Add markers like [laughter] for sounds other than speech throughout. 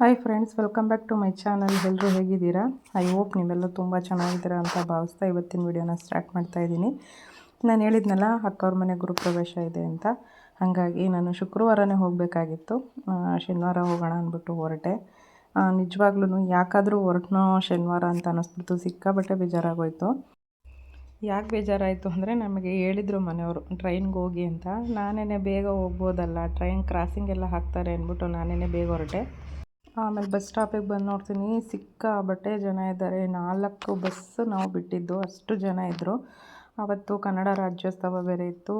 Hi friends welcome back to my channel ಎಲ್ಲರೂ ಹೇಗಿದ್ದೀರಾ? I hope ನೀವೆಲ್ಲ ತುಂಬ ಚೆನ್ನಾಗಿದ್ದೀರಾ ಅಂತ ಭಾವಿಸ್ತಾ ಇವತ್ತಿನ ವಿಡಿಯೋನ ಸ್ಟಾರ್ಟ್ ಮಾಡ್ತಾ ಇದ್ದೀನಿ. ನಾನು ಹೇಳಿದ್ನಲ್ಲ, ಅಕ್ಕವ್ರ ಮನೆ ಗೃಹಪ್ರವೇಶ ಇದೆ ಅಂತ. ಹಾಗಾಗಿ ನಾನು ಶುಕ್ರವಾರನೇ ಹೋಗಬೇಕಾಗಿತ್ತು. ಶನಿವಾರ ಹೋಗೋಣ ಅಂದ್ಬಿಟ್ಟು ಹೊರಟೆ. ನಿಜವಾಗ್ಲೂ ಯಾಕಾದರೂ ಹೊರಟನೋ ಶನಿವಾರ ಅಂತ ಅನ್ನಿಸ್ಬಿಡ್ತು ಸಿಕ್ಕಾಬಟ್ಟೆ ಬೇಜಾರಾಗೋಯಿತು. ಯಾಕೆ ಬೇಜಾರಾಯಿತು ಅಂದರೆ ನಮಗೆ ಹೇಳಿದರು ಮನೆಯವರು, ಟ್ರೈನ್ಗೆ ಹೋಗಿ ಅಂತ. ನಾನೇ ಬೇಗ ಹೋಗ್ಬೋದಲ್ಲ, ಟ್ರೈನ್ ಕ್ರಾಸಿಂಗ್ ಎಲ್ಲ ಹಾಕ್ತಾರೆ ಅಂದ್ಬಿಟ್ಟು ನಾನೇ ಬೇಗ ಹೊರಟೆ. ಆಮೇಲೆ ಬಸ್ ಸ್ಟಾಪಿಗೆ ಬಂದು ನೋಡ್ತೀನಿ. ಸಿಕ್ಕಾಬಟ್ಟೆ ಜನ ಇದ್ದಾರೆ. ನಾಲ್ಕು ಬಸ್ ನಾವು ಬಿಟ್ಟಿದ್ದು. ಅಷ್ಟು ಜನ ಇದ್ದರು ಆವತ್ತು ಕನ್ನಡ ರಾಜ್ಯೋತ್ಸವ ಬೇರೆ ಇತ್ತು.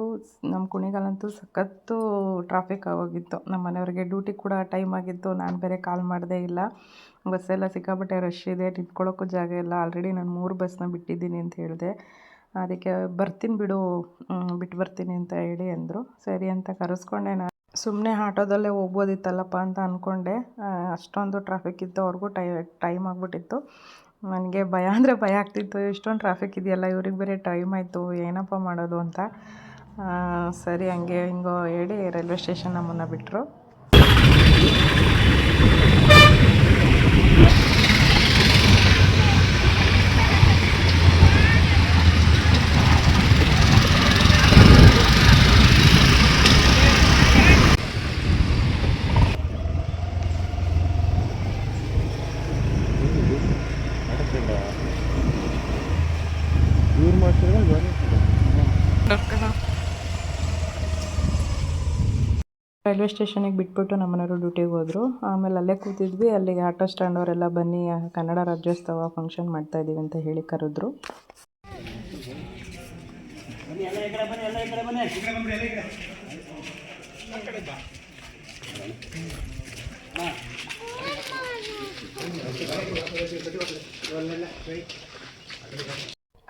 ನಮ್ಮ ಕುಣಿಗಲ್ಲಂತೂ ಸಖತ್ತು ಟ್ರಾಫಿಕ್ ಆಗೋಗಿತ್ತು. ನಮ್ಮ ಮನೆಯವ್ರಿಗೆ ಡ್ಯೂಟಿ ಕೂಡ ಟೈಮ್ ಆಗಿತ್ತು. ನಾನು ಬೇರೆ ಕಾಲ್ ಮಾಡದೇ ಇಲ್ಲ. ಬಸ್ಸೆಲ್ಲ ಸಿಕ್ಕಾಬಟ್ಟೆ ರಶ್ ಇದೆ. ನಿಂತ್ಕೊಳ್ಳೋಕ್ಕೂ ಜಾಗ ಇಲ್ಲ. ಆಲ್ರೆಡಿ ನಾನು ಮೂರು ಬಸ್ನ ಬಿಟ್ಟಿದ್ದೀನಿ ಅಂತ ಹೇಳಿದೆ. ಅದಕ್ಕೆ ಬರ್ತೀನಿ ಬಿಡು ಬಿಟ್ಟು ಬರ್ತೀನಿ ಅಂತ ಹೇಳಿ ಅಂದರು. ಸರಿ ಅಂತ ಕರೆಸ್ಕೊಂಡೆ ನಾನು. ಸುಮ್ಮನೆ ಆಟೋದಲ್ಲೇ ಹೋಗ್ಬೋದಿತ್ತಲ್ಲಪ್ಪ ಅಂತ ಅಂದ್ಕೊಂಡೆ ಅಷ್ಟೊಂದು ಟ್ರಾಫಿಕ್ ಇತ್ತು, ಅವ್ರಿಗೂ ಟೈ ಟೈಮ್ ಆಗಿಬಿಟ್ಟಿತ್ತು. ನನಗೆ ಭಯ ಅಂದರೆ ಭಯ ಆಗ್ತಿತ್ತು. ಇಷ್ಟೊಂದು ಟ್ರಾಫಿಕ್ ಇದೆಯಲ್ಲ, ಇವ್ರಿಗೆ ಬೇರೆ ಟೈಮ್ ಆಯಿತು, ಏನಪ್ಪ ಮಾಡೋದು ಅಂತ. ಸರಿ, ಹಂಗೆ ಹಿಂಗೋ ಹೇಳಿ ರೈಲ್ವೆ ಸ್ಟೇಷನ್ ನಮ್ಮನ್ನು ಬಿಟ್ಟರು ಇವ್ರು ಮಾಡ್ತಿದ್ರೆ ಬೇರೆ ರೈಲ್ವೆ ಸ್ಟೇಷನಿಗೆ ಬಿಟ್ಬಿಟ್ಟು ನಮ್ಮನೆಯವರು ಡ್ಯೂಟಿಗೆ ಹೋದರು. ಆಮೇಲೆ ಅಲ್ಲೇ ಕೂತಿದ್ವಿ. ಅಲ್ಲಿಗೆ ಆಟೋ ಸ್ಟ್ಯಾಂಡ್ ಅವರೆಲ್ಲ ಬನ್ನಿ ಕನ್ನಡ ರಾಜ್ಯೋತ್ಸವ ಫಂಕ್ಷನ್ ಮಾಡ್ತಾ ಇದ್ದೀವಿ ಅಂತ ಹೇಳಿ ಕರೆದ್ರು.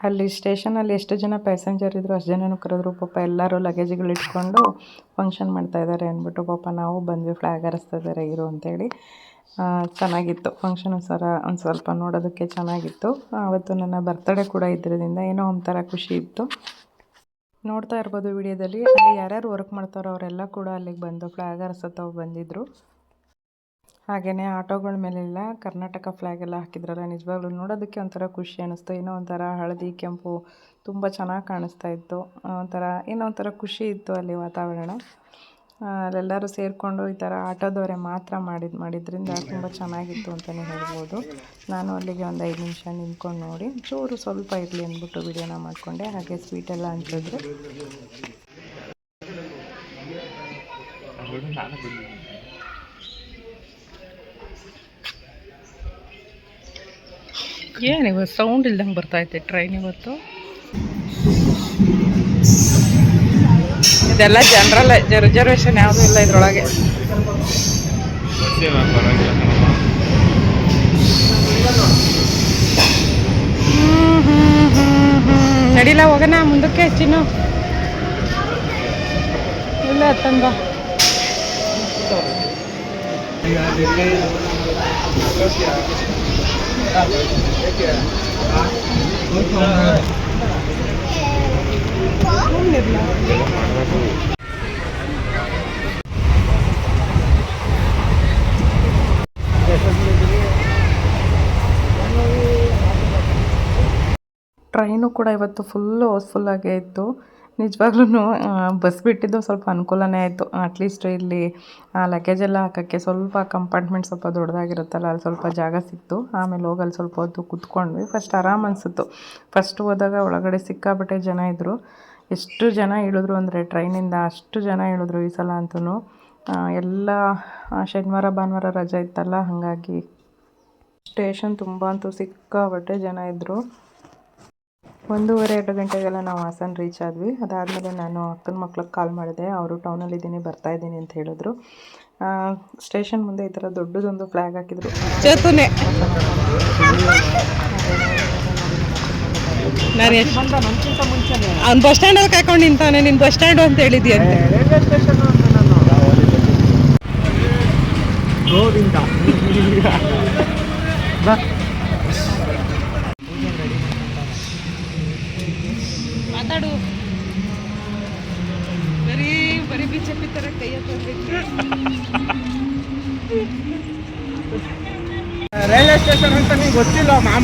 ಅಲ್ಲಿ ಸ್ಟೇಷನಲ್ಲಿ ಎಷ್ಟು ಜನ ಪ್ಯಾಸೆಂಜರ್ ಇದ್ದರು ಅಷ್ಟು ಜನನು ಕರೆದ್ರು ಪಾಪ ಎಲ್ಲರೂ ಲಗೇಜ್ಗಳು ಇಟ್ಕೊಂಡು ಫಂಕ್ಷನ್ ಮಾಡ್ತಾ ಇದ್ದಾರೆ ಅಂದ್ಬಿಟ್ಟು ಪಾಪ ನಾವು ಬಂದ್ವಿ ಫ್ಲ್ಯಾಗ್ ಇದ್ದಾರೆ ಇರು ಅಂತೇಳಿ. ಆ, ಚೆನ್ನಾಗಿತ್ತು. ಫಂಕ್ಷನ್ ಸರ ಒಂದು ಸ್ವಲ್ಪ ನೋಡೋದಕ್ಕೆ ಚೆನ್ನಾಗಿತ್ತು. ಆವತ್ತು ನನ್ನ ಬರ್ತಡೇ ಕೂಡ ಇದ್ರದಿಂದ ಏನೋ ಒಂಥರ ಖುಷಿ ಇತ್ತು. ನೋಡ್ತಾ ಇರ್ಬೋದು ವಿಡಿಯೋದಲ್ಲಿ ಅಲ್ಲಿ ಯಾರ್ಯಾರು ವರ್ಕ್ ಮಾಡ್ತಾರೋ ಅವರೆಲ್ಲ ಕೂಡ ಅಲ್ಲಿಗೆ ಬಂದು ಫ್ಲ್ಯಾಗ್ ಹಾರಿಸೋತವ ಬಂದಿದ್ದರು ಹಾಗೆಯೇ ಆಟೋಗಳ ಮೇಲೆಲ್ಲ ಕರ್ನಾಟಕ ಫ್ಲ್ಯಾಗ್ ಎಲ್ಲ ಹಾಕಿದ್ರಲ್ಲ, ನಿಜವಾಗ್ಲೂ ನೋಡೋದಕ್ಕೆ ಒಂಥರ ಖುಷಿ ಅನ್ನಿಸ್ತು ಏನೋ ಒಂಥರ ಹಳದಿ, ಕೆಂಪು, ತುಂಬ ಚೆನ್ನಾಗಿ ಕಾಣಿಸ್ತಾ ಇತ್ತು. ಒಂಥರ, ಏನೋ ಒಂಥರ ಖುಷಿ ಇತ್ತು ಅಲ್ಲಿ ವಾತಾವರಣ. ಅಲ್ಲೆಲ್ಲರೂ ಸೇರಿಕೊಂಡು ಈ ಥರ ಆಟೋದವರೇ ಮಾತ್ರ ಮಾಡಿದ, ಮಾಡಿದ್ರಿಂದ ತುಂಬ ಚೆನ್ನಾಗಿತ್ತು ಅಂತಲೇ ಹೇಳ್ಬೋದು. ನಾನು ಅಲ್ಲಿಗೆ ಒಂದು ಐದು ನಿಮಿಷ ನಿಂತ್ಕೊಂಡು ನೋಡಿ, ಚೂರು ಸ್ವಲ್ಪ ಇರಲಿ ಅಂದ್ಬಿಟ್ಟು ವಿಡಿಯೋನ ಮಾಡಿಕೊಂಡೆ. ಹಾಗೆ ಸ್ವೀಟೆಲ್ಲ ಹಂಚಿದ್ರು ನಾನು ಬಂದಿದ್ದೀನಿ ಏನು ಇವತ್ತು ಸೌಂಡ್ ಇಲ್ದಂಗೆ ಬರ್ತೈತೆ ಟ್ರೈನ್ ಇವತ್ತು? ಇದೆಲ್ಲ ಜನರಲ್ ರಿಸರ್ವೇಶನ್ ಯಾವುದೂ ಇಲ್ಲ ಇದರೊಳಗೆ. ನಡಿಲ್ಲ ಹೋಗೋಣ ಮುಂದಕ್ಕೆ ಚಿನ್ನು. ಇಲ್ಲ ತಂದ ಟ್ರೈನು ಕೂಡ ಇವತ್ತು ಫುಲ್ಲು ಹೌಸ್ಫುಲ್ಲಾಗೇ ಇತ್ತು. ನಿಜವಾಗ್ಲೂ ಬಸ್ ಬಿಟ್ಟಿದ್ದು ಸ್ವಲ್ಪ ಅನುಕೂಲನೇ ಆಯಿತು. ಅಟ್ಲೀಸ್ಟ್ ಇಲ್ಲಿ ಲಗೇಜ್ ಎಲ್ಲ ಹಾಕೋಕ್ಕೆ ಸ್ವಲ್ಪ ಕಂಪಾರ್ಟ್ಮೆಂಟ್ ಸ್ವಲ್ಪ ದೊಡ್ಡದಾಗಿರುತ್ತಲ್ಲ, ಅಲ್ಲಿ ಸ್ವಲ್ಪ ಜಾಗ ಸಿಕ್ತು. ಆಮೇಲೆ ಹೋಗಿ ಅಲ್ಲಿ ಸ್ವಲ್ಪ ಹೊತ್ತು ಕೂತ್ಕೊಂಡ್ವಿ. ಫಸ್ಟ್ ಆರಾಮ್ ಅನಿಸಿತ್ತು. ಫಸ್ಟ್ ಹೋದಾಗ ಒಳಗಡೆ ಸಿಕ್ಕಾಪಟ್ಟೆ ಜನ ಇದ್ದರು ಎಷ್ಟು ಜನ ಇಳಿದ್ರು ಅಂದರೆ ಟ್ರೈನಿಂದ ಅಷ್ಟು ಜನ ಇಳಿದ್ರು ಈ ಸಲ ಅಂತೂ ಎಲ್ಲ ಶನಿವಾರ, ಭಾನುವಾರ ರಜೆ ಇತ್ತಲ್ಲ, ಹಾಗಾಗಿ ಸ್ಟೇಷನ್ ತುಂಬ ಅಂತೂ ಸಿಕ್ಕಾಪಟ್ಟೆ ಜನ ಇದ್ದರು ಒಂದೂವರೆ ಎರಡು ಗಂಟೆಗೆಲ್ಲ ನಾವು ಹಾಸನ ರೀಚ್ ಆದ್ವಿ. ಅದಾದಮೇಲೆ ನಾನು ಅಕ್ಕನ ಮಕ್ಳಿಗೆ ಕಾಲ್ ಮಾಡಿದೆ. ಅವರು ಟೌನಲ್ಲಿದ್ದೀನಿ ಬರ್ತಾ ಇದ್ದೀನಿ ಅಂತ ಹೇಳಿದ್ರು. ಸ್ಟೇಷನ್ ಮುಂದೆ ಈ ಥರ ದೊಡ್ಡದೊಂದು ಫ್ಲ್ಯಾಗ್ ಹಾಕಿದ್ರು. ಚೇತನೆ ನಾನು ಬಸ್ ಸ್ಟ್ಯಾಂಡಲ್ಲಿ ಕಾಯ್ಕೊಂಡು ನಿಂತಾನೆ. ನಿನ್ನ ಬಸ್ ಸ್ಟ್ಯಾಂಡು ಅಂತ ಹೇಳಿದ್ಯಂತೆ.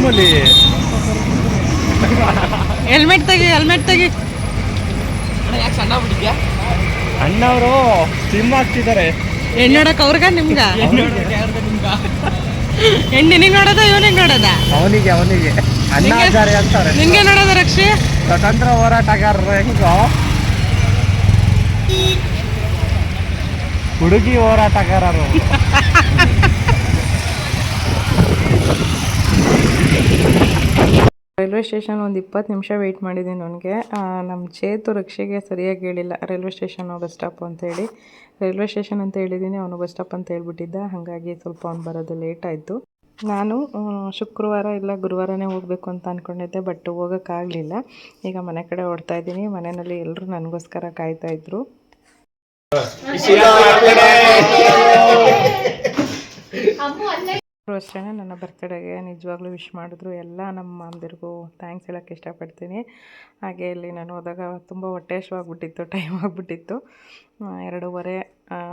ಮಾಮೂಲಿ ಹೆಲ್ಮೆಟ್ ತೆಗಿ ಹೆಲ್ಮೆಟ್ ತೆಗಿ. ಅಣ್ಣವರು ಸಿಮ್ ಹಾಕ್ತಿದ್ದಾರೆ. ಹೆಣ್ಣು ನೋಡಕ್ ಅವ್ರಿಗ ನಿಮ್ಗ? [laughs] ಹೆಣ್ಣು ನಿನಗೆ ನೋಡೋದ ಇವನಿಗೆ ನೋಡೋದ? ಅವನಿಗೆ ಅವನಿಗೆ. ಅಣ್ಣ ನಿಂಗೆ- ಆಚಾರ್ಯ ಅಂತಾರೆ. ನಿಂಗೆ ನೋಡೋದ ರಕ್ಷಿ? ಸ್ವತಂತ್ರ ಹೋರಾಟಗಾರರು ಹೆಂಗೋ? ಹುಡುಗಿ ಹೋರಾಟಗಾರರು. [laughs] ರೈಲ್ವೆ ಸ್ಟೇಷನ್ ಒಂದು ಇಪ್ಪತ್ತು ನಿಮಿಷ ವೆಯ್ಟ್ ಮಾಡಿದ್ದೀನಿ ನನಗೆ ನಮ್ಮ ಚೇತು ರಕ್ಷೆಗೆ ಸರಿಯಾಗಿ ಹೇಳಿಲ್ಲ. ರೈಲ್ವೆ ಸ್ಟೇಷನ್ ಬಸ್ ಸ್ಟಾಪ್ ಅಂತೇಳಿ ರೈಲ್ವೆ ಸ್ಟೇಷನ್ ಅಂತ ಹೇಳಿದ್ದೀನಿ ಅವನು ಬಸ್ ಸ್ಟಾಪ್ ಅಂತ ಹೇಳ್ಬಿಟ್ಟಿದ್ದ. ಹಾಗಾಗಿ ಸ್ವಲ್ಪ ಅವ್ನು ಬರೋದು ಲೇಟ್ ಆಯಿತು. ನಾನು ಶುಕ್ರವಾರ ಇಲ್ಲ ಗುರುವಾರನೇ ಹೋಗಬೇಕು ಅಂತ ಅಂದ್ಕೊಂಡಿದ್ದೆ ಬಟ್ ಹೋಗೋಕ್ಕಾಗಲಿಲ್ಲ. ಈಗ ಮನೆ ಕಡೆ ಓಡ್ತಾ ಇದ್ದೀನಿ. ಮನೆಯಲ್ಲಿ ಎಲ್ಲರೂ ನನಗೋಸ್ಕರ ಕಾಯ್ತಾ ಇದ್ರು. ಅಷ್ಟೇ ನನ್ನ ಬರ್ತ್ಡೇಗೆ ನಿಜವಾಗ್ಲೂ ವಿಶ್ ಮಾಡಿದ್ರು ಎಲ್ಲ ನಮ್ಮ ಮಾಮದಿರಿಗೂ ಥ್ಯಾಂಕ್ಸ್ ಹೇಳೋಕ್ಕೆ ಇಷ್ಟಪಡ್ತೀನಿ. ಹಾಗೆ ಇಲ್ಲಿ ನಾನು ಹೋದಾಗ ತುಂಬ ಹೊಟ್ಟೆ ಬಿಟ್ಟಿತ್ತು ಟೈಮ್ ಆಗಿಬಿಟ್ಟಿತ್ತು ಎರಡೂವರೆ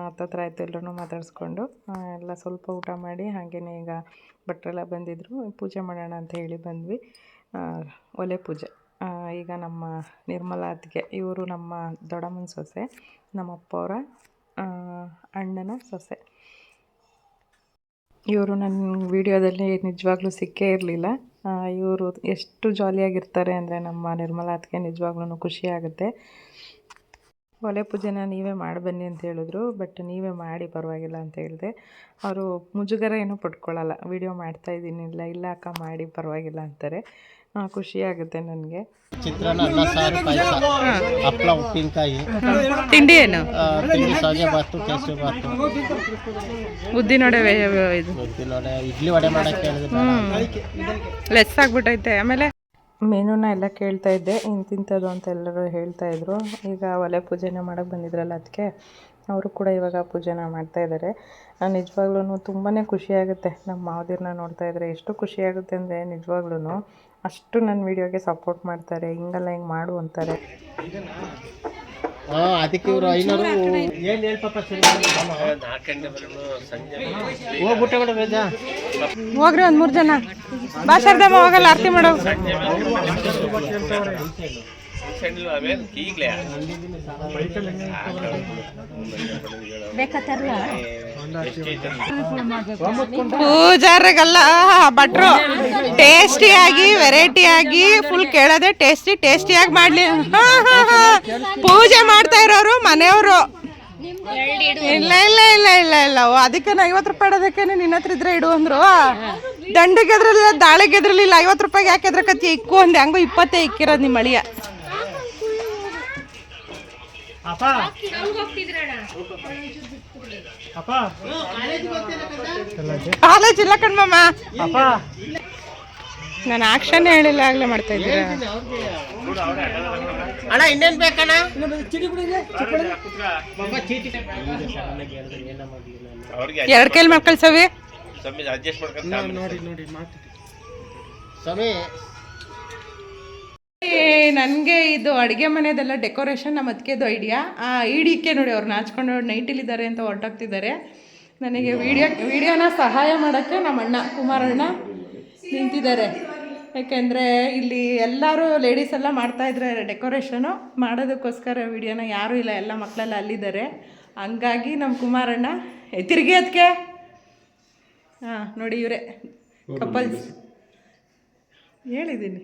ಹತ್ತತ್ರ ಆಯಿತು ಎಲ್ಲರೂ ಮಾತಾಡಿಸ್ಕೊಂಡು. ಎಲ್ಲ ಸ್ವಲ್ಪ ಊಟ ಮಾಡಿ ಹಾಗೇ ಈಗ ಭಟ್ರೆಲ್ಲ ಬಂದಿದ್ದರು ಪೂಜೆ ಮಾಡೋಣ ಅಂತ ಹೇಳಿ ಬಂದ್ವಿ. ಒಲೆ ಪೂಜೆ. ಈಗ ನಮ್ಮ ನಿರ್ಮಲಾ ಅತ್ತಿಗೆ ಇವರು ನಮ್ಮ ದೊಡ್ಡಮ್ಮನ ಸೊಸೆ, ನಮ್ಮ ಅಪ್ಪವರ ಅಣ್ಣನ ಸೊಸೆ. ಇವರು ನನ್ನ ವಿಡಿಯೋದಲ್ಲಿ ನಿಜವಾಗ್ಲೂ ಸಿಕ್ಕೇ ಇರಲಿಲ್ಲ. ಇವರು ಎಷ್ಟು ಜಾಲಿಯಾಗಿರ್ತಾರೆ ಅಂದರೆ ನಮ್ಮ ನಿರ್ಮಲಾ ಅದಕ್ಕೆ ನಿಜವಾಗ್ಲೂ ಖುಷಿ ಆಗುತ್ತೆ. ಒಲೆ ಪೂಜೆನ ನೀವೇ ಮಾಡಿ ಬನ್ನಿ ಅಂತ ಹೇಳಿದ್ರು, ಬಟ್ ನೀವೇ ಮಾಡಿ ಪರವಾಗಿಲ್ಲ ಅಂತ ಹೇಳಿದೆ. ಅವರು ಮುಜುಗರ ಏನೂ ಪಡ್ಕೊಳ್ಳಲ್ಲ ವಿಡಿಯೋ ಮಾಡ್ತಾ ಇದ್ದೀನಿ, ಇಲ್ಲ ಇಲ್ಲ ಅಕ್ಕ, ಮಾಡಿ ಪರವಾಗಿಲ್ಲ ಅಂತಾರೆ. ಆ, ಖುಷಿ ಆಗುತ್ತೆ ನನಗೆ. ಚಿತ್ರಾನ್ನ ಅನ್ನ ಸಾರು ಪಾಯಸ ಹಪ್ಪಳ ಉಪ್ಪಿನಕಾಯಿ ತಿಂಡಿ ಏನು? ತಿಂಡಿ ಸಾಗೆ ಬಾತು ಕೇಸರಿ ಬಾತು ಉದ್ದಿನ ವಡೆ ವೇ- ಇದು. ಗೊತ್ತಿಲ್ಲ ಇಡ್ಲಿ ವಡೆ ಮಾಡಕ್ಕೆ ಹೇಳಿದ್ರು ಲೆಸ್ ಆಗ್ಬಿಟ್ಟೈತೆ. ಆಮೇಲೆ? ಮೆನುನ ಎಲ್ಲ ಕೇಳ್ತಾ ಇದ್ದೆ ಇಂತಿಂಥದ್ದು ಅಂತ ಎಲ್ಲರೂ ಹೇಳ್ತಾ ಇದ್ರು. ಈಗ ಒಲೆ ಪೂಜೆನ ಮಾಡಕ್ಕೆ ಬಂದಿದ್ರಲ್ಲ ಅದಕ್ಕೆ ಅವರು ಕೂಡ ಇವಾಗ ಪೂಜೆನ ಮಾಡ್ತಾ ಇದ್ದಾರೆ ನಿಜವಾಗ್ಲೂ ತುಂಬಾ ಖುಷಿಯಾಗುತ್ತೆ ನಮ್ಮ ಮಾವದಿರನ್ನ ನೋಡ್ತಾ ಇದ್ರೆ ಎಷ್ಟು ಖುಷಿಯಾಗುತ್ತೆ ಅಂದರೆ ನಿಜವಾಗ್ಲೂ ಅಷ್ಟು ನನ್ನ ವಿಡಿಯೋಗೆ ಸಪೋರ್ಟ್ ಮಾಡ್ತಾರೆ ಹಿಂಗಲ್ಲ ಹಿಂಗೆ ಮಾಡು ಅಂತಾರೆ ಅದಕ್ಕೆ ಇವರು ಐನೂರು ಏನ್ ಹೇಳಿ ಪಾಪ ಸರಿ ಹೋಗ್ಬಿಟ್ಟೆ ಬಿಡ ಬೇಜ ಹೋಗ್ರಿ ಒಂದು ಮೂರು ಜನ ಬಾ ಶಾರದಮ್ಮ ಹೋಗಲ್ಲ ಆರತಿ ಮಾಡೋ ಪೂಜಾರಿಗಲ್ಲ ಭಟ್ರು ಟೇಸ್ಟಿಯಾಗಿ ವೆರೈಟಿಯಾಗಿ ಫುಲ್ ಕೇಳೋದೆ ಟೇಸ್ಟಿ ಟೇಸ್ಟಿಯಾಗಿ ಮಾಡ್ಲಿ. ಪೂಜೆ ಮಾಡ್ತಾ ಇರೋರು ಮನೆಯವರು. ಇಲ್ಲ ಇಲ್ಲ ಇಲ್ಲ ಇಲ್ಲ ಇಲ್ಲ. ಅದಕ್ಕೆ ಐವತ್ತು ರೂಪಾಯಿ ಇಡೋದಕ್ಕೆ ನಿನ್ನ ಹತ್ರ ಇದ್ರೆ ಇಡು ಅಂದ್ರು. ದಂಡಿಗೆ ಎದ್ರಲಿಲ್ಲ ದಾಳಿಗೆ ಐವತ್ತು ರೂಪಾಯಿಗೆ ಯಾಕೆ ಎದ್ರಕತ್ತಿ? ಇಕ್ಕು ಅಂದೆ. ಹಂಗು ಇಪ್ಪತ್ತೇ ಇಕ್ಕಿರೋದು ನಿಮ್ಮ ಅಳಿಯ. ಕಾಲೇಜ್ ಇಲ್ಲ ಕಣ್ಮಮ್ಮ ನಾನು ಆಕ್ಷನ್ ಹೇಳಿಲ್ಲ ಆಗ್ಲೇ ಮಾಡ್ತಾ ಇದ್ದೀರ? ಅಣ್ಣ ಇನ್ನೇನ್ ಬೇಕಣ್ಣ? ಎರಡು ಕೈಲಿ ಮಾಡ್ಕಳ್ಸವಿ ಸ್ವಾಮಿ ನನಗೆ ಇದು ಅಡುಗೆ ಮನೆದೆಲ್ಲ ಡೆಕೋರೇಷನ್ ನಮ್ಮ ಅದಕ್ಕೆದು ಐಡಿಯಾ. ಆ ಇಡಿಕೆ ನೋಡಿ ಅವ್ರು ನಾಚ್ಕೊಂಡು ನೈಟಿಲಿದ್ದಾರೆ ಅಂತ ಹೊರಟೋಗ್ತಿದ್ದಾರೆ ನನಗೆ ವಿಡಿಯೋ ವಿಡಿಯೋನ ಸಹಾಯ ಮಾಡೋಕ್ಕೆ ನಮ್ಮ ಅಣ್ಣ ಕುಮಾರಣ್ಣ ನಿಂತಿದ್ದಾರೆ. ಯಾಕೆಂದರೆ ಇಲ್ಲಿ ಎಲ್ಲರೂ ಲೇಡೀಸ್ ಎಲ್ಲ ಮಾಡ್ತಾ ಇದ್ರೆ ಡೆಕೋರೇಷನು. ಮಾಡೋದಕ್ಕೋಸ್ಕರ ವಿಡಿಯೋನ ಯಾರೂ ಇಲ್ಲ ಎಲ್ಲ ಮಕ್ಕಳೆಲ್ಲ ಅಲ್ಲಿದ್ದಾರೆ. ಹಂಗಾಗಿ ನಮ್ಮ ಕುಮಾರಣ್ಣ ತಿರುಗಿ ತಿರ್ಗಿ ಅದಕ್ಕೆ ಹಾಂ ನೋಡಿ ಇವರೇ ಕಪಲ್ಸ್ ಹೇಳಿದ್ದೀನಿ.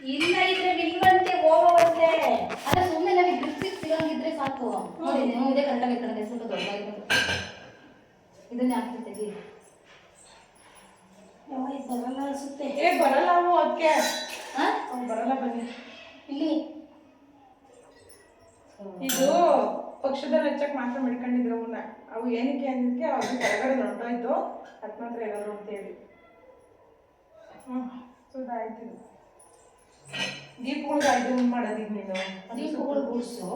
ಇಲ್ಲ ಇದ್ರೆ ನಿಲ್ವಂತೆ ಹೋಗುವಂತೆ ಅಲ್ಲ ಸುಮ್ಮನೆ ನಮಗೆ ಗ್ರಿಪ್ಸಿಗೆ ಸಿಗಂಗಿದ್ರೆ ಸಾಕು. ನೋಡಿ ನೀವು ಇದೇ ಕರೆಕ್ಟಾಗಿ ಇಟ್ಕೊಂಡೆ ಸ್ವಲ್ಪ ದೊಡ್ಡದಾಗಿರೋದು ಇದನ್ನೇ ಹಾಕ್ತಿದ್ದೀವಿ ಬರಲ್ಲ ಅನ್ಸುತ್ತೆ. ಏ ಬರಲ್ಲ ಅವು ಅದಕ್ಕೆ ಹಾ? ಬರಲ್ಲ ಬನ್ನಿ. ಇಲ್ಲಿ. ಇದು ಪಕ್ಷದ ಹೆಚ್ಚಕ್ಕೆ ಮಾತ್ರ ಮಾಡ್ಕೊಂಡಿದ್ರು ಅವನ್ನ ಅವು ಏನಕ್ಕೆ ಅಂದಿದ್ದಕ್ಕೆ ಅವ್ರಿಗೆ ಕೆಳಗಡೆ ದೊಡ್ಡೋಯ್ತು. ಅದು ಮಾತ್ರ ಏನಾದ್ರು ಅಂತೇಳಿ ಹ್ಞೂ ಸುಧಾಯ್ತು ದೀಪಗಳಿಗೆ ಇದು ಮಾಡೋದೀಗ ನೀನು ದೀಪಗಳು ಗುಡಿಸು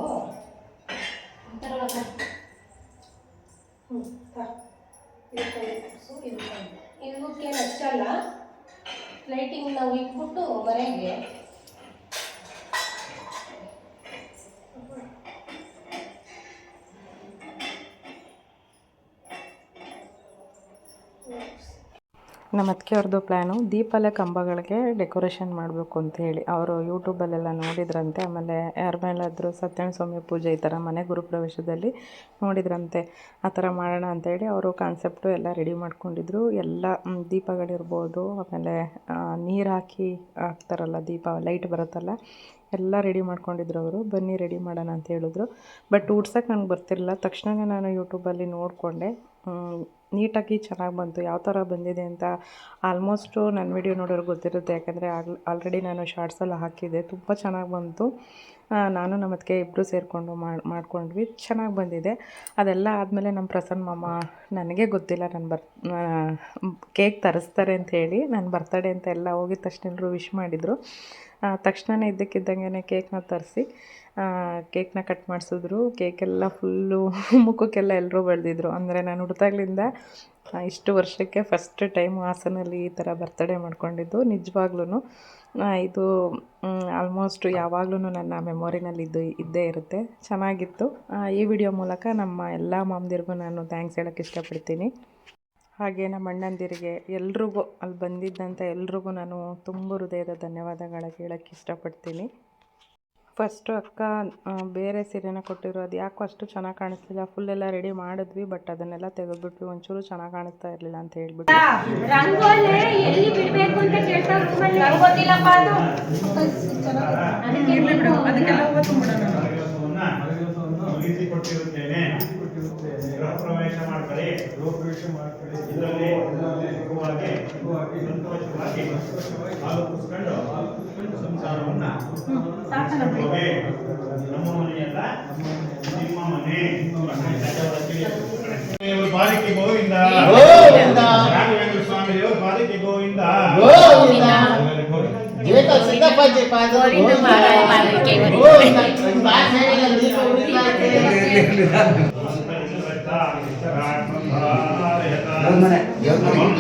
ಹ್ಞೂ ತಾ. ಇದು ಕೈ ಇಟ್ಸು, ಇದು ಕೈ ಇಡು. ಇವಕ್ಕೇನು ಅಷ್ಟಲ್ಲ ಲೈಟಿಂಗ್ ನಾವು ಇಟ್ಬಿಟ್ಟು ಮನೆಗೆ ನಮ್ಮ ಅತ್ತಿಗೆ ಅವ್ರದ್ದು ಪ್ಲ್ಯಾನು ದೀಪಾಲ ಕಂಬಗಳಿಗೆ ಡೆಕೋರೇಷನ್ ಮಾಡಬೇಕು ಅಂತ ಹೇಳಿ. ಅವರು ಯೂಟ್ಯೂಬಲ್ಲೆಲ್ಲ ನೋಡಿದ್ರಂತೆ, ಆಮೇಲೆ ಯಾರ ಮೇಲಾದರೂ ಸತ್ಯನಾರಾಯಣ ಸ್ವಾಮಿ ಪೂಜೆ ಈ ಥರ ಮನೆ ಗುರುಪ್ರವೇಶದಲ್ಲಿ ನೋಡಿದ್ರಂತೆ. ಆ ಥರ ಮಾಡೋಣ ಅಂತೇಳಿ ಅವರು ಕಾನ್ಸೆಪ್ಟು ಎಲ್ಲ ರೆಡಿ ಮಾಡ್ಕೊಂಡಿದ್ರು. ಎಲ್ಲ ದೀಪಗಳಿರ್ಬೋದು, ಆಮೇಲೆ ನೀರು ಹಾಕಿ ಹಾಕ್ತಾರಲ್ಲ ದೀಪ, ಲೈಟ್ ಬರುತ್ತಲ್ಲ, ಎಲ್ಲ ರೆಡಿ ಮಾಡ್ಕೊಂಡಿದ್ರು ಅವರು. ಬನ್ನಿ ರೆಡಿ ಮಾಡೋಣ ಅಂತ ಹೇಳಿದ್ರು. ಬಟ್ ಉಡ್ಸೋಕೆ ನಂಗೆ ಬರ್ತಿರಲಿಲ್ಲ. ತಕ್ಷಣವೇ ನಾನು ಯೂಟ್ಯೂಬಲ್ಲಿ ನೋಡಿಕೊಂಡೆ. ನೀಟಾಗಿ ಚೆನ್ನಾಗಿ ಬಂತು, ಯಾವ ಥರ ಬಂದಿದೆ ಅಂತ ಆಲ್ಮೋಸ್ಟು ನನ್ನ ವಿಡಿಯೋ ನೋಡೋರು ಗೊತ್ತಿರುತ್ತೆ. ಯಾಕಂದರೆ ಆಲ್ ಆಲ್ರೆಡಿ ನಾನು ಶಾರ್ಟ್ಸಲ್ಲಿ ಹಾಕಿದ್ದೆ, ತುಂಬ ಚೆನ್ನಾಗಿ ಬಂತು. ನಾನು ನಮ್ಮ ಅದಕ್ಕೆ ಇಬ್ಬರು ಸೇರಿಕೊಂಡು ಮಾಡಿ, ಮಾಡ್ಕೊಂಡ್ವಿ, ಚೆನ್ನಾಗಿ ಬಂದಿದೆ. ಅದೆಲ್ಲ ಆದಮೇಲೆ ನಮ್ಮ ಪ್ರಸನ್ನ ಮಾಮ, ನನಗೆ ಗೊತ್ತಿಲ್ಲ ನಾನು ಬರ್ ಕೇಕ್ ತರಿಸ್ತಾರೆ ಅಂತ ಹೇಳಿ, ನಾನು ಬರ್ತಡೇ ಅಂತ ಎಲ್ಲ ಹೋಗಿದ ತಕ್ಷಣ ಎಲ್ಲರೂ ವಿಶ್ ಮಾಡಿದರು ತಕ್ಷಣವೇ ಇದ್ದಕ್ಕಿದ್ದಂಗೆ ಕೇಕ್ನ ತರಿಸಿ ಕೇಕ್ನ ಕಟ್ ಮಾಡಿಸಿದ್ರು. ಕೇಕೆಲ್ಲ ಫುಲ್ಲು [laughs] ಮುಖಕ್ಕೆಲ್ಲ ಎಲ್ಲರೂ ಬೆಳೆದಿದ್ರು ಅಂದರೆ ನಾನು ಹುಡ್ದಾಗ್ಲಿಂದ ಆ, ಇಷ್ಟು ವರ್ಷಕ್ಕೆ ಫಸ್ಟ್ ಟೈಮ್ ಹಾಸನಲ್ಲಿ ಈ ಥರ ಬರ್ತಡೇ ಮಾಡ್ಕೊಂಡಿದ್ದು. ನಿಜವಾಗ್ಲೂ ಇದು ಆಲ್ಮೋಸ್ಟ್ ಯಾವಾಗಲೂ ನನ್ನ ಮೆಮೊರಿನಲ್ಲಿ ಇದ್ದು ಇದ್ದೇ ಇರುತ್ತೆ. ಚೆನ್ನಾಗಿತ್ತು. ಈ ವಿಡಿಯೋ ಮೂಲಕ ನಮ್ಮ ಎಲ್ಲ ಮಾಮದಿರಿಗೂ ನಾನು ಥ್ಯಾಂಕ್ಸ್ ಹೇಳೋಕ್ಕೆ ಇಷ್ಟಪಡ್ತೀನಿ. ಹಾಗೆ ನಮ್ಮ ಅಣ್ಣಂದಿರಿಗೆ ಎಲ್ರಿಗೂ ಅಲ್ಲಿ ಬಂದಿದ್ದಂಥ ಎಲ್ರಿಗೂ ನಾನು ತುಂಬ ಹೃದಯದ ಧನ್ಯವಾದಗಳ ಹೇಳೋಕ್ಕೆ ಇಷ್ಟಪಡ್ತೀನಿ. ಫಸ್ಟು ಅಕ್ಕ ಬೇರೆ ಸೀರೆನ ಕೊಟ್ಟಿದ್ರು ಅದು ಯಾಕೋ ಅಷ್ಟು ಚೆನ್ನಾಗಿ ಕಾಣಿಸ್ತಿಲ್ಲ ಎಲ್ಲ ರೆಡಿ ಮಾಡಿದ್ವಿ ಬಟ್ ಅದನ್ನೆಲ್ಲ ತೆಗೆದ್ಬಿಟ್ವಿ. ಒಂಚೂರು ಚೆನ್ನಾಗಿ ಕಾಣಿಸ್ತಾ ಇರಲಿಲ್ಲ ಅಂತ ಹೇಳ್ಬಿಟ್ಟು. ರಂಗೋಲೆ ಮಾಡ್ಕೊಳ್ಳಿ ಇದರಲ್ಲಿ ಸುಖವಾಗಿ ಸಂತೋಷವಾಗಿ ಹಾಲು ಕುಸ್ಕೊಂಡು ಸಂಸಾರವನ್ನ ಹೋಗಿ ನಮ್ಮ ಮನೆಯಲ್ಲ ನಿಮ್ಮ ಮನೆ ದೇವರ ಪಾಲಿಕೆ ಗೋವಿಂದ ಗೋವಿಂದ. ರಾಘವೇಂದ್ರ ಸ್ವಾಮಿ ದೇವರ ಪಾಲಿಕೆ ಗೋವಿಂದ ಗೋವಿಂದ. ಆಮೇಲೆ ಗೋವಿಂದ. ಜೇಕ ಸಿದ್ದಪ್ಪಾಜಿ ಪಾದ ಗೋವಿಂದ. ಗೋವಿಂದ. ಒಂದು ಮಾಡಿದಾರೆ.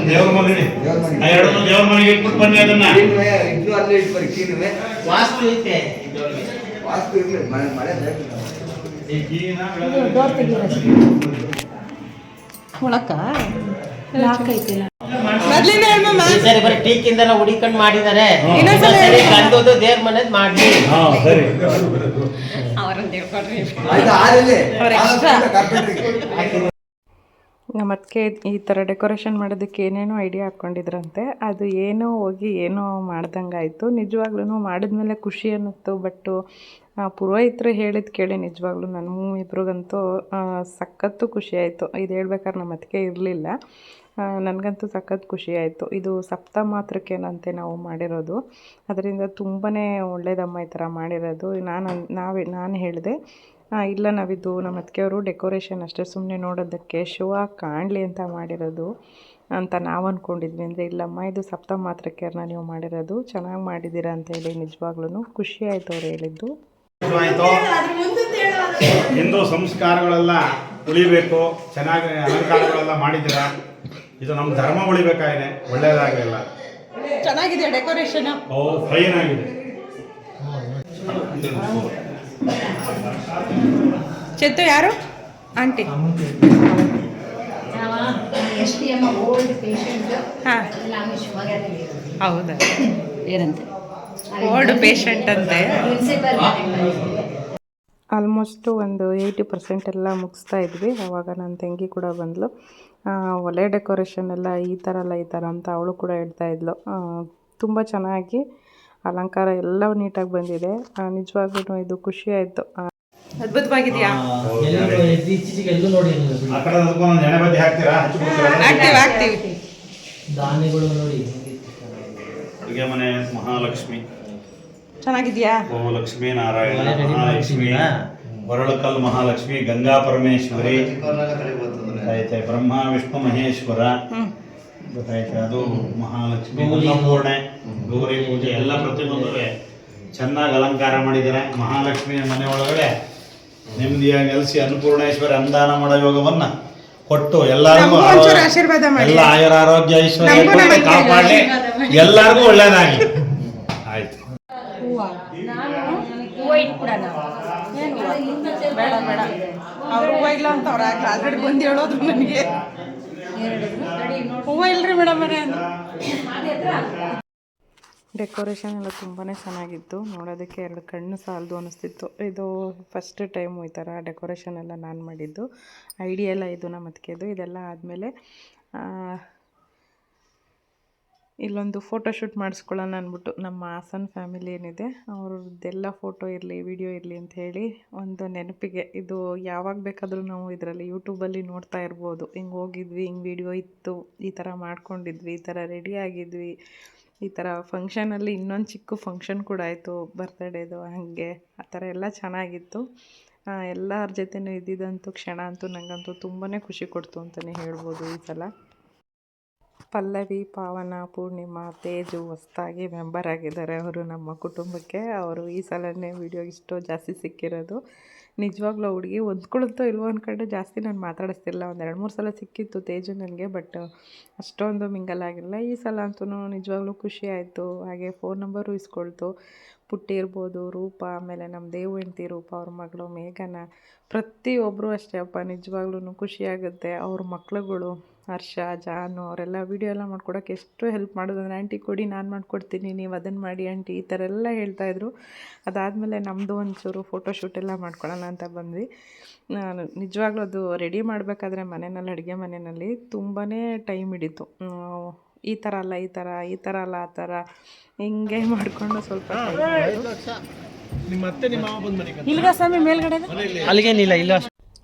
ದೇವ್ರ ಮನೆ ಎರಡು ದೇವ್ರ ಮನೆಗೆ ಇಟ್ಬಿಟ್ಟು ಬನ್ನಿ ಅದನ್ನ. ಇನ್ನು ಅಲ್ಲೇ ಇಟ್ಬರಿ ಕೀನುವೆ ವಾಸ್ತು ಐತೆ ವಾಸ್ತು ಇರ್ಲಿ ಮಳೆ ಮೊದ್ಲಿಂದ ಸರಿ ಬರೀ ಟೀಕಿಂದೆಲ್ಲ ಹುಡಿಕೊಂಡು ಮಾಡಿದ್ದಾರೆ ಇನ್ನೊಂದ್ಸಲ ದೇವ್ರ ಮನೆದ್ ಮಾಡಿ ಸರಿ ನಮ್ಮ ಈ ಥರ ಡೆಕೋರೇಷನ್ ಮಾಡೋದಕ್ಕೆ ಏನೇನೋ ಐಡಿಯಾ ಹಾಕ್ಕೊಂಡಿದ್ರಂತೆ, ಅದು ಏನೋ ಹೋಗಿ ಏನೋ ಮಾಡ್ದಂಗೆ ಆಯಿತು. ನಿಜವಾಗ್ಲೂ ಮಾಡಿದ್ಮೇಲೆ ಖುಷಿ ಅನ್ನಿಸ್ತು ಬಟ್ಟು ಪುರೋಹಿತರು ಹೇಳಿದ ಕೇಳಿ ನಿಜವಾಗ್ಲೂ ನನ್ನ ಇಬ್ರಿಗಂತೂ ಸಖತ್ತು ಖುಷಿ ಆಯಿತು. ಇದು ಹೇಳ್ಬೇಕಾದ್ರೆ ನಮ್ಮ ಅತ್ತಿಗೆ ಇರಲಿಲ್ಲ ನನಗಂತೂ ಸಖತ್ ಖುಷಿ ಆಯಿತು. ಇದು ಸಪ್ತ ಮಾತ್ರಕ್ಕೇನಂತೆ ನಾವು ಮಾಡಿರೋದು. ಅದರಿಂದ ತುಂಬಾ ಒಳ್ಳೇದಮ್ಮ ಈ ಥರ ಮಾಡಿರೋದು. ನಾನು ನಾವೇ ನಾನು ಹೇಳಿದೆ ಇಲ್ಲ ನಾವಿದು ನಮ್ಮ ಅತ್ತಿಗೆಯವರು ಡೆಕೋರೇಷನ್ ಅಷ್ಟೇ ಸುಮ್ಮನೆ ನೋಡೋದಕ್ಕೆ ಶೋ ಆಗಿ ಕಾಣಲಿ ಅಂತ ಮಾಡಿರೋದು ಅಂತ ನಾವು ಅಂದ್ಕೊಂಡಿದ್ವಿ ಅಂದರೆ ಇಲ್ಲಮ್ಮ ಇದು ಸಪ್ತ ಮಾತ್ರಕ್ಕೆನ ನೀವು ಮಾಡಿರೋದು. ಚೆನ್ನಾಗಿ ಮಾಡಿದ್ದೀರಾ ಅಂತ ಹೇಳಿ ನಿಜವಾಗ್ಲೂ ಖುಷಿ ಆಯಿತು ಅವ್ರು ಹೇಳಿದ್ದು. ಆಯ್ತು ಹಿಂದೂ ಸಂಸ್ಕಾರಗಳೆಲ್ಲ ಉಳಿಬೇಕು ಚೆನ್ನಾಗಿ ಅಲಂಕಾರಗಳೆಲ್ಲ ಮಾಡಿದ್ದೀರಾ? ಇದು ನಮ್ಮ ಧರ್ಮ ಉಳಿಬೇಕಾಗಿದೆ ಒಳ್ಳೇದಾಗಲಿಲ್ಲ. ಚೆನ್ನಾಗಿದೆ ಡೆಕೋರೇಷನ್ ಓ ಫೈನ್ ಆಗಿದೆ. ಚೆತ್ತು ಯಾರು? ಆಂಟಿ. ಹೌದಾ? ಏನಂತೆ? ಓಲ್ಡ್ ಪೇಷಂಟ್ ಅಂತೆ. ಆಲ್ಮೋಸ್ಟ್ ಆಲ್ಮೋಸ್ಟು ಒಂದು ಏಯ್ಟಿ ಪರ್ಸೆಂಟ್ ಎಲ್ಲ ಮುಗಿಸ್ತಾ ಇದ್ವಿ. ಆವಾಗ ನನ್ನ ತಂಗಿ ಕೂಡ ಬಂದಳು ಒಲೆ ಡೆಕೋರೇಷನ್ ಎಲ್ಲ ಈ ಥರ ಎಲ್ಲ ಈ ಥರ ಅಂತ ಅವಳು ಕೂಡ ಹೇಳ್ತಾ ಇದ್ಲು. ತುಂಬ ಚೆನ್ನಾಗಿ ಅಲಂಕಾರ ಎಲ್ಲವೂ ನೀಟಾಗಿ ಬಂದಿದೆ. ನಿಜವಾಗ್ಲೂ ಇದು ಖುಷಿ ಆಯ್ತು. ಅದ್ಭುತವಾಗಿದೆಯಾ? ಎಲ್ಲೂ ನೋಡಿ ಅಡುಗೆ ಮನೆ ಮಹಾಲಕ್ಷ್ಮಿ. ಚೆನ್ನಾಗಿದ್ಯಾ? ಓ ಲಕ್ಷ್ಮೀ ನಾರಾಯಣ ಮಹಾಲಕ್ಷ್ಮಿ? ಹೊರಳಕಲ್ ಮಹಾಲಕ್ಷ್ಮಿ ಗಂಗಾ ಪರಮೇಶ್ವರಿ. ಗೊತ್ತಾಯ್ತೆ ಬ್ರಹ್ಮ ವಿಷ್ಣು ಮಹೇಶ್ವರ. ಗೊತ್ತಾಯ್ತೆ ಅದು ಮಹಾಲಕ್ಷ್ಮಿ. ಅನ್ನಪೂರ್ಣೆ ಗೌರಿ ಪೂಜೆ ಎಲ್ಲ ಪ್ರತಿಯೊಂದು ಚೆನ್ನಾಗಿ ಅಲಂಕಾರ ಮಾಡಿದ್ದಾರೆ. ಮಹಾಲಕ್ಷ್ಮಿಯ ಮನೆ ಒಳಗಡೆ ನೆಮ್ಮದಿಯಾಗಿ ನೆಲೆಸಿ ಅನ್ನಪೂರ್ಣೇಶ್ವರಿ ಅನುದಾನ ಮಾಡೋ ಯೋಗವನ್ನ ಕೊಟ್ಟು ಎಲ್ಲರಿಗೂ. ಎಲ್ಲ ಆಯುರ ಆರೋಗ್ಯ ಐಶ್ವರ್ಯ ಕಾಪಾಡಿ. ಎಲ್ಲರಿಗೂ ಒಳ್ಳೇದಾಗಲಿ. ಆಯ್ತು. ಹೂವು ಇಟ್ಬಿಡೋಣ ಬೇಡ ಬೇಡ ಅವ್ರು ಹೂವ ಇಲ್ಲ ಅಂತ ಅವ್ರು ಆಗ್ಲ? ಆಲ್ರೆಡಿ ಬಂದು ಹೇಳೋದು ನನಗೆ. ಎರಡು ನೋಡಿ ನೋಡಿ ಹೂವು ಇಲ್ರಿ ಮೇಡಮ್ ಡೆಕೋರೇಷನ್ ಎಲ್ಲ ತುಂಬಾ ಚೆನ್ನಾಗಿತ್ತು. ನೋಡೋದಕ್ಕೆ ಎರಡು ಕಣ್ಣು ಸಾಲದು ಅನಿಸ್ತಿತ್ತು. ಇದು ಫಸ್ಟ್ ಟೈಮು ಈ ಥರ ಡೆಕೋರೇಷನ್ ಎಲ್ಲ ನಾನು ಮಾಡಿದ್ದು. ಐಡಿಯಾ ಎಲ್ಲ ಇದು ನಮ್ಮ ಅದಕ್ಕೆದು ಇದೆಲ್ಲ ಆದಮೇಲೆ ಇಲ್ಲೊಂದು ಫೋಟೋಶೂಟ್ ಮಾಡಿಸ್ಕೊಳ್ಳೋಣ ಅಂದ್ಬಿಟ್ಟು ನಮ್ಮ ಹಾಸನ್ ಫ್ಯಾಮಿಲಿ ಏನಿದೆ, ಅವ್ರದ್ದೆಲ್ಲ ಫೋಟೋ ಇರಲಿ ವಿಡಿಯೋ ಇರಲಿ ಅಂತ ಹೇಳಿ ಒಂದು ನೆನಪಿಗೆ, ಇದು ಯಾವಾಗ ಬೇಕಾದರೂ ನಾವು ಇದರಲ್ಲಿ ಯೂಟ್ಯೂಬಲ್ಲಿ ನೋಡ್ತಾ ಇರ್ಬೋದು. ಹಿಂಗೆ ಹೋಗಿದ್ವಿ, ಹಿಂಗೆ ವಿಡಿಯೋ ಇತ್ತು, ಈ ಥರ ಮಾಡ್ಕೊಂಡಿದ್ವಿ, ಈ ಥರ ರೆಡಿ ಆಗಿದ್ವಿ. ಈ ಥರ ಫಂಕ್ಷನಲ್ಲಿ ಇನ್ನೊಂದು ಚಿಕ್ಕ ಫಂಕ್ಷನ್ ಕೂಡ ಆಯಿತು ಬರ್ತಡೇದು ಹಾಗೆ, ಆ ಥರ ಎಲ್ಲ ಚೆನ್ನಾಗಿತ್ತು. ಎಲ್ಲರ ಜೊತೆಯೂ ಇದ್ದಿದ್ದಂತೂ ಕ್ಷಣ ಅಂತೂ ನನಗಂತೂ ತುಂಬಾ ಖುಷಿ ಕೊಡ್ತು ಅಂತಲೇ ಹೇಳ್ಬೋದು ಈ ಸಲ. ಪಲ್ಲವಿ, ಪಾವನ, ಪೂರ್ಣಿಮಾ, ತೇಜು ಹೊಸ್ದಾಗಿ ಮೆಂಬರ್ ಆಗಿದ್ದಾರೆ ಅವರು ನಮ್ಮ ಕುಟುಂಬಕ್ಕೆ. ಅವರು ಈ ಸಲನೇ ವಿಡಿಯೋ ಇಷ್ಟು ಜಾಸ್ತಿ ಸಿಕ್ಕಿರೋದು. ನಿಜವಾಗ್ಲೂ ಹುಡುಗಿ ಹೊಂದ್ಕೊಳುತ್ತೋ ಇಲ್ವೋ ಅಂದ್ಕೊಂಡು ಜಾಸ್ತಿ ನಾನು ಮಾತಾಡಿಸ್ತಿಲ್ಲ ಒಂದು ಎರಡು ಮೂರು ಸಲ ಸಿಕ್ಕಿತ್ತು ತೇಜು ನನಗೆ, ಬಟ್ ಅಷ್ಟೊಂದು ಮಿಂಗಲ್ ಆಗಿಲ್ಲ. ಈ ಸಲ ಅಂತೂ ನಿಜವಾಗ್ಲೂ ಖುಷಿ ಆಯಿತು. ಹಾಗೆ ಫೋನ್ ನಂಬರು ಇಸ್ಕೊಳ್ತು. ಪುಟ್ಟಿ ಇರ್ಬೋದು, ರೂಪ, ಆಮೇಲೆ ನಮ್ಮ ದೇವು ಹೆಂಡ್ತಿ ರೂಪ, ಅವ್ರ ಮಗಳು ಮೇಘನ. ಪ್ರತಿಯೊಬ್ಬರು ಅಷ್ಟೇ ಅಪ್ಪ ನಿಜವಾಗ್ಲೂ ಖುಷಿಯಾಗುತ್ತೆ ಅವ್ರ ಮಕ್ಳುಗಳು ಹರ್ಷ ಜಾನು ಅವರೆಲ್ಲ ವೀಡಿಯೋ ಎಲ್ಲ ಮಾಡ್ಕೊಡೋಕೆ ಎಷ್ಟು ಹೆಲ್ಪ್ ಮಾಡಿದ್ರು. ಅಂದರೆ ಆಂಟಿ ಕೊಡಿ ನಾನು ಮಾಡ್ಕೊಡ್ತೀನಿ ನೀವು ಅದನ್ನು ಮಾಡಿ ಆಂಟಿ ಈ ಥರ ಎಲ್ಲ ಹೇಳ್ತಾಯಿದ್ರು ಅದಾದಮೇಲೆ ನಮ್ಮದು ಒಂಚೂರು ಫೋಟೋ ಶೂಟ್ ಎಲ್ಲ ಮಾಡ್ಕೊಳ್ಳೋಣ ಅಂತ ಬಂದ್ವಿ. ನಾನು ನಿಜವಾಗ್ಲೂ ಅದು ರೆಡಿ ಮಾಡಬೇಕಾದ್ರೆ ಮನೆಯಲ್ಲಿ ಅಡುಗೆ ಮನೆಯಲ್ಲಿ ತುಂಬಾ ಟೈಮ್ ಹಿಡಿತು. ಈ ಥರ ಅಲ್ಲ ಈ ಥರ ಈ ಥರ ಅಲ್ಲ ಆ ಥರ. ಹಿಂಗೆ ಮಾಡಿಕೊಂಡು ಸ್ವಲ್ಪ ಸ್ವಾಮಿ ಮೇಲ್ಗಡೆ ಅಲ್ಲಿಗೇನಿಲ್ಲ ಇಲ್ಲ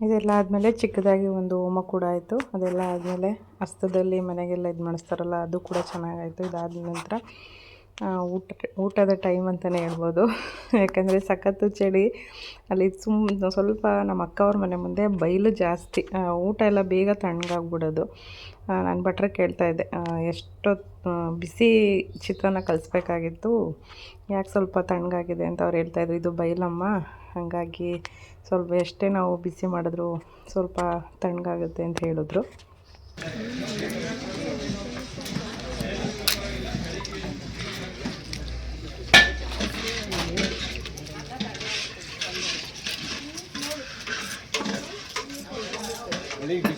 ಇದೆಲ್ಲ ಆದಮೇಲೆ ಚಿಕ್ಕದಾಗಿ ಒಂದು ಹೋಮ ಕೂಡ ಆಯಿತು. ಅದೆಲ್ಲ ಆದಮೇಲೆ ಹಸ್ತದಲ್ಲಿ ಮನೆಗೆಲ್ಲ ಇದು ಮಾಡಿಸ್ತಾರಲ್ಲ ಅದು ಕೂಡ ಚೆನ್ನಾಗಾಯಿತು. ಇದಾದ ನಂತರ ಊಟ, ಊಟದ ಟೈಮ್ ಅಂತಲೇ ಹೇಳ್ಬೋದು. ಯಾಕಂದರೆ ಸಖತ್ತು ಚಳಿ, ಅಲ್ಲಿ ಸುಮ್, ಸ್ವಲ್ಪ ನಮ್ಮ ಅಕ್ಕವ್ರ ಮನೆ ಮುಂದೆ ಬಯಲು ಜಾಸ್ತಿ. ಊಟ ಎಲ್ಲ ಬೇಗ ತಣ್ಣಗಾಗ್ಬಿಡೋದು. ನಾನು ಭಟ್ರೆ ಕೇಳ್ತಾ ಇದ್ದೆ. ಎಷ್ಟೊತ್ತು ಬಿಸಿ ಚಿತ್ರಾನ್ನ ಕಲಿಸ್ಬೇಕಾಗಿತ್ತು. ಯಾಕೆ ಸ್ವಲ್ಪ ತಣ್ಣಗಾಗಿದೆ ಅಂತ ಅವ್ರು ಹೇಳ್ತಾಯಿದ್ರು ಇದು ಬೈಲಮ್ಮ. ಹಾಗಾಗಿ ಸ್ವಲ್ಪ ಎಷ್ಟೇ ನಾವು ಬಿಸಿ ಮಾಡಿದ್ರು ಸ್ವಲ್ಪ ತಣ್ಣಗಾಗುತ್ತೆ ಅಂತ ಹೇಳಿದ್ರು.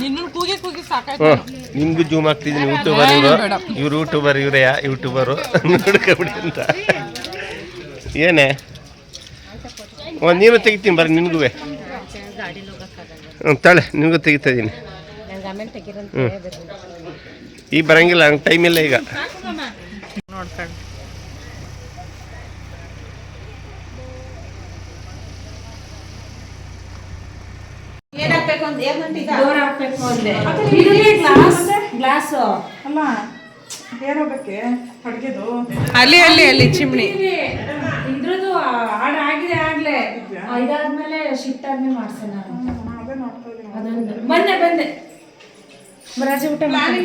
ನಿನ್ನ ಕೂಗಿ ಕೂಗಿ ಸಾಕಾಯ್ತು. ಹ್ಞೂ ನಿಮ್ಗೂ ಜೂಮ್ ಆಗ್ತಿದ್ದೀನಿ ಯೂಟ್ಯೂಬರ್ ಇವರು. ಇವ್ರು ಯೂಟ್ಯೂಬರ್ ಇವರೇ ಯೂಟ್ಯೂಬರು ನೋಡ್ಕೊಬಿಡಿ ಅಂತ. ಏನೇ? ಒಂದು ನೀನು ತೆಗಿತೀನಿ ಬರ್ರಿ ನಿನಗೂ ಹ್ಞೂ ತಾಳೆ ನಿಮಗೂ ತೆಗಿತಾಯಿದ್ದೀನಿ ಹ್ಞೂ ಈಗ ಬರಂಗಿಲ್ಲ ನಂಗೆ ಟೈಮ್ ಇಲ್ಲ ಈಗ. ನೋಡ್ಕೊಂಡು. ಅಲ್ಲ ಬೇರೋಗಕ್ಕೆ ಅಡುಗೆದು. ಅಲ್ಲಿ ಅಲ್ಲಿ ಅಲ್ಲಿ ಚಿಮ್ಣಿ ಇದ್ರದ್ದು ಹಾಡ್ ಆಗಿದೆ ಆಗ್ಲೇ. ಇದಾದ್ಮೇಲೆ ಶಿಫ್ಟ್ ಆದ್ಮೇಲೆ ಮಾಡ್ಸೋಣ ನಾನು ಅದೇ ನೋಡ್ತಾ ಇದ್ದೀನಿ ಅದೊಂದು. ಬಂದೆ ಬಂದೆ. ರಾಜ ಊಟ ಮಾಡಿ